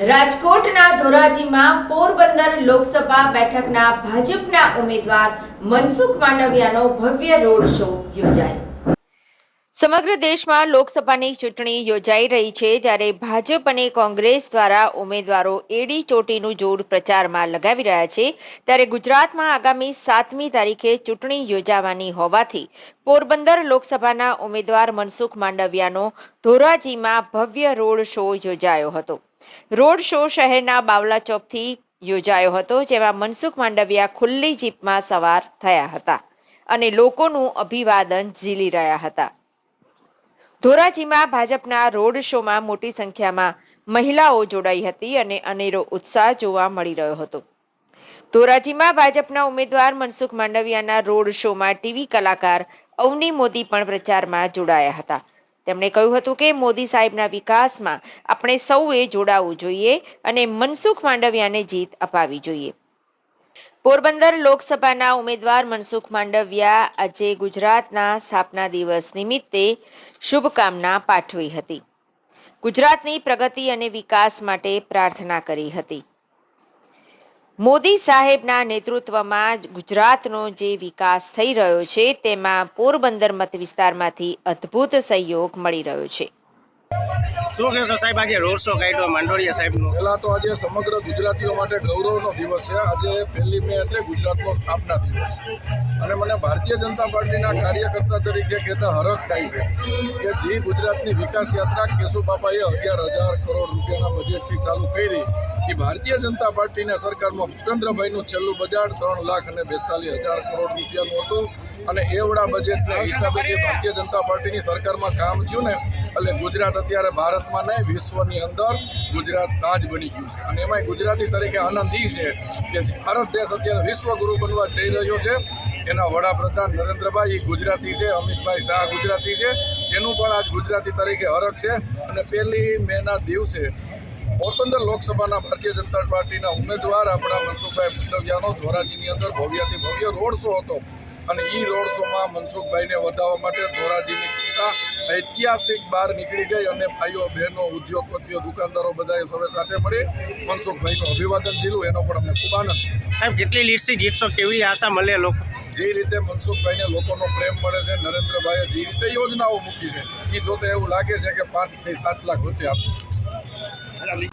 રાજકોટના ધોરાજીમાં પોરબંદર લોકસભા બેઠકના ભાજપના ઉમેદવાર મનસુખ માંડવિયાનો ભવ્ય રોડ શો યોજાયો. સમગ્ર દેશમાં લોકસભાની ચૂંટણી યોજાઈ રહી છે ત્યારે ભાજપ અને કોંગ્રેસ દ્વારા ઉમેદવારો એડી ચોટીનું જોડ પ્રચારમાં લગાવી રહ્યા છે. ત્યારે ગુજરાતમાં આગામી સાતમી તારીખે ચૂંટણી યોજાવાની હોવાથી પોરબંદર લોકસભાના ઉમેદવાર મનસુખ માંડવિયાનો ધોરાજીમાં ભવ્ય રોડ શો યોજાયો હતો. રોડ શો શહેરના બાવલા ચોકથી યોજાયો હતો, જેમાં મનસુખ માંડવિયા ખુલ્લી જીપમાં સવાર થયા હતા અને લોકોનું અભિવાદન ઝીલી રહ્યા હતા. ધોરાજીમાં ભાજપના રોડ શોમાં મોટી સંખ્યામાં મહિલાઓ જોડાઈ હતી અને અનેરો ઉત્સાહ જોવા મળી રહ્યો હતો. ધોરાજીમાં ભાજપના ઉમેદવાર મનસુખ માંડવિયાના રોડ શોમાં ટીવી કલાકાર અવની મોદી પણ પ્રચારમાં જોડાયા હતા. તેમણે કહ્યું હતું કે મોદી સાહેબના વિકાસમાં આપણે સૌએ જોડાવું જોઈએ અને મનસુખ માંડવિયાને જીત અપાવી જોઈએ. પોરબંદર લોકસભાના ઉમેદવાર મનસુખ માંડવિયા આજે ગુજરાતના સ્થાપના દિવસ નિમિત્તે શુભકામના પાઠવી હતી. ગુજરાતની પ્રગતિ અને વિકાસ માટે પ્રાર્થના કરી હતી. મોદી સાહેબના નેતૃત્વમાં ગુજરાતનો જે વિકાસ થઈ રહ્યો છે, તેમાં પોરબંદર મત વિસ્તારમાંથી અદ્ભુત સહયોગ મળી રહ્યો છે. શું કહેશો સાહેબ, આજે રોડ શો કાઢ્યો, માંડોળિયા સાહેબનો? પહેલાં તો આજે સમગ્ર ગુજરાતીઓ માટે ગૌરવનો દિવસ છે. આજે પહેલી મે એટલે ગુજરાતનો સ્થાપના દિવસ અને મને ભારતીય જનતા પાર્ટીના કાર્યકર્તા તરીકે કહેતા હરખ થાય છે કે જે ગુજરાતની વિકાસ યાત્રા કેશુબાપાએ અગિયાર હજાર કરોડ રૂપિયાના બજેટથી ચાલુ કરી એ ભારતીય જનતા પાર્ટીના સરકારમાં ભૂપેન્દ્રભાઈનું છેલ્લું બજાર ત્રણ લાખ અને બેતાલીસ હજાર કરોડ રૂપિયાનું હતું. અને એવડા બજેટના હિસાબે જે ભારતીય જનતા પાર્ટીની સરકારમાં કામ થયું ને એટલે ગુજરાત અત્યારે ભારતમાં નહીં, વિશ્વની અંદર ગુજરાત તાજ બની ગયું છે. અને એમાંય ગુજરાતી તરીકે આનંદ છે કે ભારત દેશ અત્યારે વિશ્વગુરુ બનવા જઈ રહ્યો છે. એના વડાપ્રધાન નરેન્દ્રભાઈ ગુજરાતી છે, અમિતભાઈ શાહ ગુજરાતી છે. એનું પણ આજ ગુજરાતી તરીકે હરખ છે. અને પહેલી મેના દિવસે પોરબંદર લોકસભાના ભારતીય જનતા પાર્ટીના ઉમેદવાર આપણા મનસુખભાઈ મંડવિયાનો ધોરાજીની અંદર ભવ્યથી ભવ્ય રોડ શો હતો. અને એ રોડ શોમાં મનસુખભાઈને વધાવવા માટે ધોરાજીની જનતા ઐતિહાસિક બહાર નીકળી ગઈ અને ભાઈઓ બહેનો ઉદ્યોગપતિઓ દુકાનદારો બધાએ સૌએ સાથે મળી મનસુખભાઈનું અભિવાદન ઝીલું એનો પણ અમને ખૂબ આનંદ. સાહેબ કેટલી લીડથી જીતશો કેવી આશા મળે લોકો? જે રીતે મનસુખભાઈને લોકોનો પ્રેમ મળે છે નરેન્દ્રભાઈએ જે રીતે યોજનાઓ મૂકી છે એ જોતે એવું લાગે છે કે પાંચથી સાત લાખ વચ્ચે આપશે